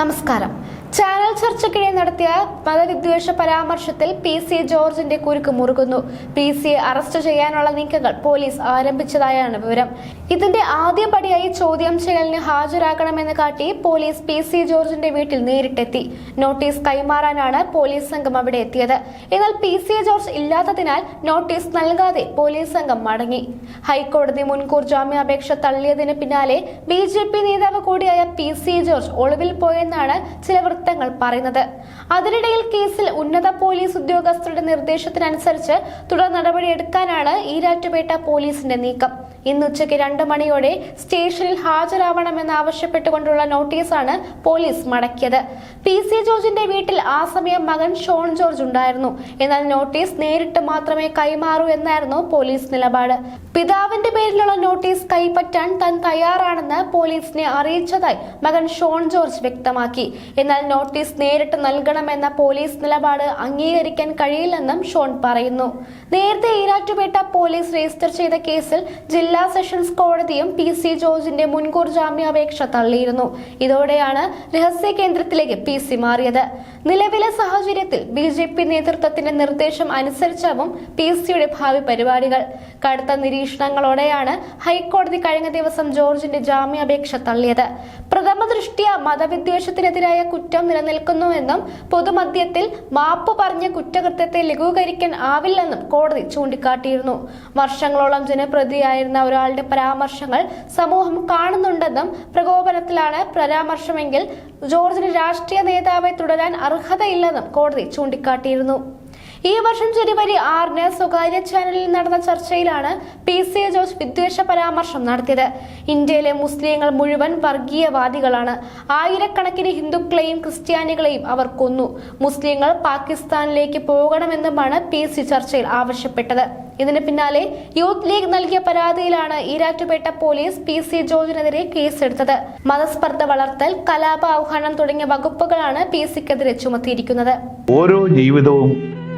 നമസ്കാരം. ചാനൽ ചർച്ചയ്ക്കിടെ നടത്തിയ മതവിദ്വേഷ പരാമർശത്തിൽ പി സി ജോർജിന്റെ കുരുക്ക് മുറുകുന്നു. പി സിയെ അറസ്റ്റ് ചെയ്യാനുള്ള നീക്കങ്ങൾ പോലീസ് ആരംഭിച്ചതായാണ് വിവരം. ഇതിന്റെ ആദ്യപടിയായി ചോദ്യം ചെയ്യലിന് ഹാജരാക്കണമെന്ന് കാട്ടി പോലീസ് പി സി ജോർജിന്റെ വീട്ടിൽ നേരിട്ടെത്തി. നോട്ടീസ് കൈമാറാനാണ് പോലീസ് സംഘം അവിടെ എത്തിയത്. എന്നാൽ പി സി ജോർജ് ഇല്ലാത്തതിനാൽ നോട്ടീസ് നൽകാതെ പോലീസ് സംഘം മടങ്ങി. ഹൈക്കോടതി മുൻകൂർ ജാമ്യാപേക്ഷ തള്ളിയതിന് പിന്നാലെ ബി ജെ പി നേതാവ് കൂടിയായ പി സി ജോർജ് ഒളിവിൽ പോയെന്നാണ് ചില വൃത്തങ്ങൾ പറയുന്നത്. അതിനിടയിൽ കേസിൽ ഉന്നത പോലീസ് ഉദ്യോഗസ്ഥരുടെ നിർദ്ദേശത്തിനനുസരിച്ച് തുടർ നടപടിയെടുക്കാനാണ് ഈരാറ്റുപേട്ട പോലീസിന്റെ നീക്കം. ഇന്ന് ഉച്ചയ്ക്ക് രണ്ട് മണിയോടെ സ്റ്റേഷനിൽ ഹാജരാവണമെന്ന് ആവശ്യപ്പെട്ടുകൊണ്ടുള്ള നോട്ടീസാണ് പോലീസ് മടക്കിയത്. പി സി ജോർജിന്റെ വീട്ടിൽ ആ സമയം മകൻ ഷോൺ ജോർജ് ഉണ്ടായിരുന്നു. എന്നാൽ നോട്ടീസ് നേരിട്ട് മാത്രമേ കൈമാറൂ എന്നായിരുന്നു പോലീസ് നിലപാട്. പിതാവിന്റെ പേരിലുള്ള നോട്ടീസ് കൈപ്പറ്റാൻ താൻ തയ്യാറാണെന്ന് പോലീസിനെ അറിയിച്ചതായി മകൻ ഷോൺ ജോർജ് വ്യക്തമാക്കി. എന്നാൽ നോട്ടീസ് നേരിട്ട് നൽകണമെന്ന പോലീസ് നിലപാട് അംഗീകരിക്കാൻ കഴിയില്ലെന്നും ഷോൺ പറയുന്നു. നേരത്തെ ഈരാറ്റുപേട്ട പോലീസ് രജിസ്റ്റർ ചെയ്ത കേസിൽ ജില്ലാ സെഷൻസ് കോടതിയും പി സി ജോർജിന്റെ മുൻകൂർ ജാമ്യാപേക്ഷ തള്ളിയിരുന്നു. ഇതോടെയാണ് രഹസ്യ കേന്ദ്രത്തിലേക്ക് പി സി മാറിയത്. നിലവിലെ സാഹചര്യത്തിൽ ബി ജെ പി നേതൃത്വത്തിന്റെ നിർദ്ദേശം അനുസരിച്ചാവും പി സിയുടെ ഭാവി പരിപാടികൾ. കടുത്ത നിരീക്ഷണങ്ങളോടെയാണ് ഹൈക്കോടതി കഴിഞ്ഞ ദിവസം ജോർജിന്റെ ജാമ്യാപേക്ഷ തള്ളിയത്. പ്രഥമ ദൃഷ്ടിയ മതവിദ്വേഷത്തിനെതിരായ കുറ്റം നിലനിൽക്കുന്നുവെന്നും പൊതുമധ്യത്തിൽ മാപ്പ് പറഞ്ഞ കുറ്റകൃത്യത്തെ ലഘൂകരിക്കാൻ ആവില്ലെന്നും കോടതി ചൂണ്ടിക്കാട്ടിയിരുന്നു. വർഷങ്ങളോളം ജനപ്രതിയായിരുന്ന ഒരാളുടെ പരാമർശങ്ങൾ സമൂഹം കാണുന്നുണ്ടെന്നും പ്രകോപനത്തിലാണ് പരാമർശമെങ്കിൽ ജോർജിന് രാഷ്ട്രീയ നേതാവായി തുടരാൻ അർഹതയില്ലെന്നും കോടതി ചൂണ്ടിക്കാട്ടിയിരുന്നു. ഈ വർഷം ജനുവരി ആറിന് സ്വകാര്യ ചാനലിൽ നടന്ന ചർച്ചയിലാണ് പി സി എ ജോർജ് വിദ്വേഷ പരാമർശം നടത്തിയത്. ഇന്ത്യയിലെ മുസ്ലിങ്ങൾ മുഴുവൻ വർഗീയവാദികളാണ്. ആയിരക്കണക്കിന് ഹിന്ദുക്കളെയും ക്രിസ്ത്യാനികളെയും അവർ കൊന്നു. മുസ്ലിങ്ങൾ പാകിസ്ഥാനിലേക്ക് പോകണമെന്നുമാണ് പി സി ചർച്ചയിൽ ആവശ്യപ്പെട്ടത്. ഇതിന് പിന്നാലെ യൂത്ത് ലീഗ് നൽകിയ പരാതിയിലാണ് ഈരാറ്റുപേട്ട പോലീസ് പി സി ജോർജിനെതിരെ കേസെടുത്തത്. മതസ്പർദ്ധ വളർത്തൽ കലാപ ആഹ്വാനം തുടങ്ങിയ വകുപ്പുകളാണ് പി സിക്കെതിരെ ചുമത്തിയിരിക്കുന്നത്. ഓരോ ജീവിതവും